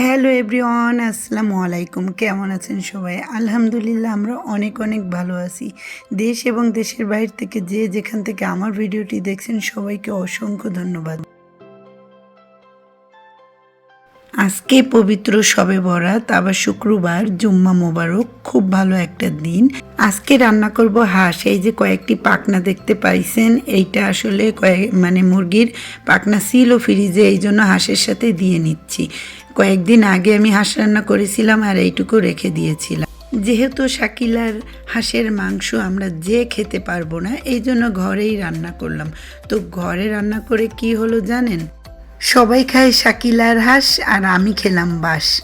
Hello everyone, আসসালামু আলাইকুম। কেমন আছেন সবাই? আলহামদুলিল্লাহ, আমরা অনেক অনেক ভালো আছি। দেশ এবং দেশের বাইরে থেকে যে যেখান থেকে আমার ভিডিওটি দেখছেন, সবাইকে অসংখ্য ধন্যবাদ। আজকে পবিত্র সবে বরাত, আবার শুক্রবার, জুম্মা মোবারক, খুব ভালো একটা দিন। আজকে রান্না করব হাঁস, এই যে কয়েকটি পাকনা দেখতে পাইছেন, এইটা আসলে কয়েক মানে মুরগির পাকনা ছিল ফ্রিজে, এই জন্য হাঁসের সাথে দিয়ে নিচ্ছি। কয়েকদিন আগে আমি হাঁস রান্না করেছিলাম আর এইটুকু রেখে দিয়েছিলাম। যেহেতু শাকিলার হাঁসের মাংস আমরা যে খেতে পারব না, এই জন্য ঘরেই রান্না করলাম। তো ঘরে রান্না করে কি হলো জানেন? সবাই খায় শাকিলার হাঁস আর আমি খেলাম বাস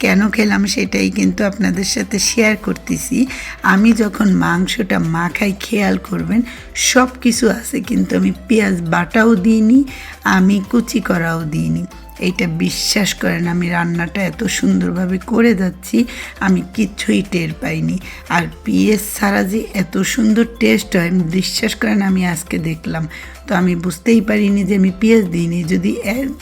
কেন খেলাম সেটাই কিন্তু আপনাদের সাথে শেয়ার করতেছি। আমি যখন মাংসটা মাখাই খেয়াল করবেন সব কিছু আছে কিন্তু আমি পেঁয়াজ বাটাও দিইনি, আমি কুচি করাও দিইনি। এইটা বিশ্বাস করেন, আমি রান্নাটা এত সুন্দরভাবে করে যাচ্ছি, আমি কিচ্ছুই টের পাইনি। আর পিএস ছাড়া যে এত সুন্দর টেস্ট হয়, বিশ্বাস করেন, আমি আজকে দেখলাম। তো আমি বুঝতেই পারিনি যে আমি পেঁয়াজ দিইনি। যদি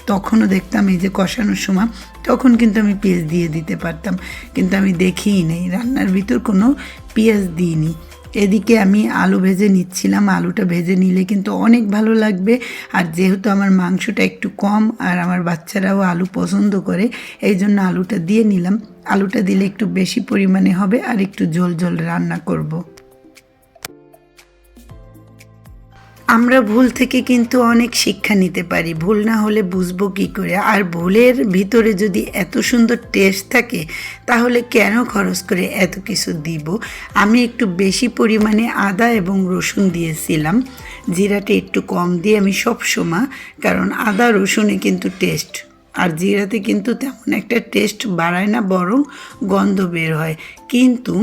তখনও দেখতাম এই যে কষানোর সময়, তখন কিন্তু আমি পেঁয়াজ দিয়ে দিতে পারতাম। কিন্তু আমি দেখিই নেই, রান্নার ভিতর কোনো পেঁয়াজ দিইনি। এদিকে আমি আলু ভেজে নিচ্ছিলাম। আলুটা ভেজে নিলে কিন্তু অনেক ভালো লাগবে। আর যেহেতু আমার মাংসটা একটু কম, আর আমার বাচ্চারাও আলু পছন্দ করে, এই জন্য আলুটা দিয়ে নিলাম। আলুটা দিলে একটু বেশি পরিমাণে হবে, আর একটু জল জল রান্না করব। আমরা ভুল থেকে কিন্তু অনেক শিক্ষা নিতে পারি। ভুল না হলে বুঝব কী করে? আর ভুলের ভিতরে যদি এত সুন্দর টেস্ট থাকে, তাহলে কেন খরচ করে এত কিছু দিব? আমি একটু বেশি পরিমাণে আদা এবং রসুন দিয়েছিলাম। জিরাটা একটু কম দিয়ে আমি সব সময়, কারণ আদা, রসুনে কিন্তু টেস্ট আর জিরাতে কিন্তু তেমন একটা টেস্ট বাড়ায় না, বরং গন্ধ বের হয়। কিন্তু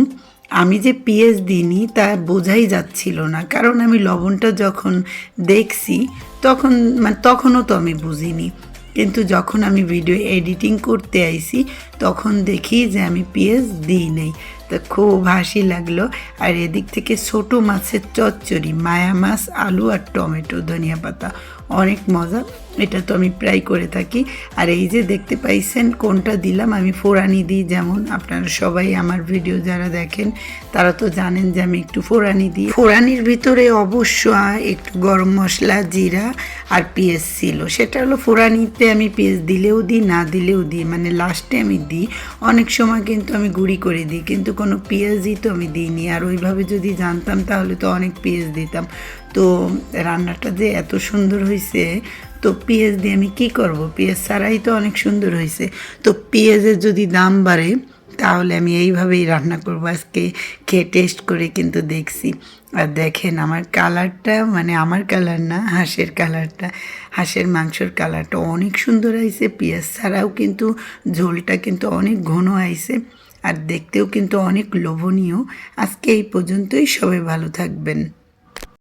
আমি যে পিএস দিইনি তা বোঝাই যাচ্ছিল না। কারণ আমি লবণটা যখন দেখছি, তখন মানে তখনও তো আমি বুঝিনি। কিন্তু যখন আমি ভিডিও এডিটিং করতে আইছি, তখন দেখি যে আমি পিএস দিই নেই। তা খুব হাসি লাগল। আর এদিক থেকে ছোটো মাছের চচ্চড়ি, মায়া মাছ, আলু আর টমেটো, ধনিয়া পাতা, অনেক মজা। এটা তো আমি প্রায় করে থাকি। আর এই যে দেখতে পাইছেন কোনটা দিলাম, আমি ফোড়ানি দিই যেমন আপনারা সবাই আমার ভিডিও যারা দেখেন, তারা তো জানেন যে আমি একটু ফোড়ানি দিই। ফোড়ানির ভিতরে অবশ্য একটু গরম মশলা, জিরা আর পেঁয়াজ ছিল। সেটা হলো ফোড়ানিতে আমি পেঁয়াজ দিলেও দিই, না দিলেও দিই মানে লাস্টে আমি দিই। অনেক সময় কিন্তু আমি গুঁড়ি করে দিই, কিন্তু কোনো পেঁয়াজই তো আমি দিইনি। আর ওইভাবে যদি জানতাম তাহলে তো অনেক পেঁয়াজ দিতাম। তো রান্নাটা যে এত সুন্দর হয়েছে তো পেঁয়াজ দিয়ে আমি কি করব? পেঁয়াজ ছাড়াই তো অনেক সুন্দর হয়েছে। তো পেঁয়াজের যদি দাম বাড়ে, তাহলে আমি এইভাবেই রান্না করব। আজকে খেয়ে টেস্ট করে কিন্তু দেখছি। আর দেখেন আমার কালারটা মানে আমার কালার না, হাঁসের কালারটা, হাঁসের মাংসর কালারটা অনেক সুন্দর আইছে পেঁয়াজ ছাড়াও কিন্তু ঝোলটা কিন্তু অনেক ঘন আইছে আর দেখতেও কিন্তু অনেক লোভনীয়। আজকে এই পর্যন্তই, সবাই ভালো থাকবেন।